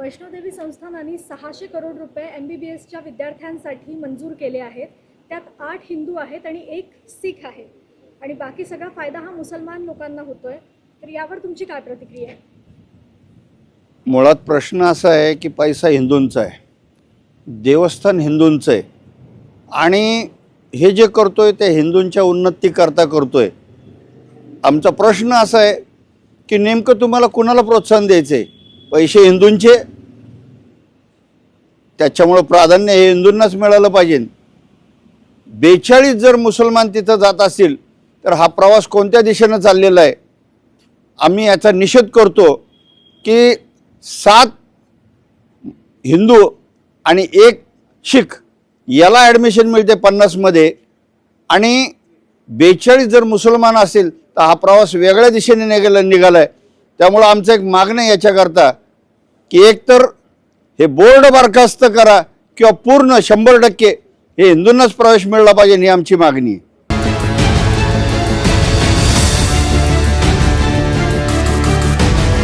वैष्णोदेवी संस्थानाने सहाशे करोड रुपये एम बी बी एसच्या विद्यार्थ्यांसाठी मंजूर केले आहेत. त्यात आठ हिंदू आहेत आणि एक सिख आहे. आणि बाकी सगळा फायदा हा मुसलमान लोकांना होतोय. तर यावर तुमची काय प्रतिक्रिया आहे? मुळात प्रश्न असा आहे की पैसा हिंदूंचा आहे. देवस्थान हिंदूंचं आहे. आणि हे जे करतोय ते हिंदूंच्या उन्नतीकरता करतोय. आमचा प्रश्न असा आहे की नेमकं तुम्हाला कुणाला प्रोत्साहन द्यायचं आहे पैसे हिंदूंचे. त्याच्यामुळं प्राधान्य हे हिंदूंनाच मिळालं पाहिजे. बेचाळीस जर मुसलमान तिथं जात असतील तर हा प्रवास कोणत्या दिशेनं चाललेला आहे? आम्ही याचा निषेध करतो की सात हिंदू आणि एक शीख याला ॲडमिशन मिळते पन्नासमध्ये. आणि बेचाळीस जर मुसलमान असेल तर हा प्रवास वेगळ्या दिशेने निघाला निघाला आहे त्यामुळं आमचं एक मागणं याच्याकरता की एकतर हे बोर्ड बरखास्त करा किंवा पूर्ण शंभर टक्के हे हिंदूंनाच प्रवेश मिळला पाहिजे ही आमची मागणी आहे.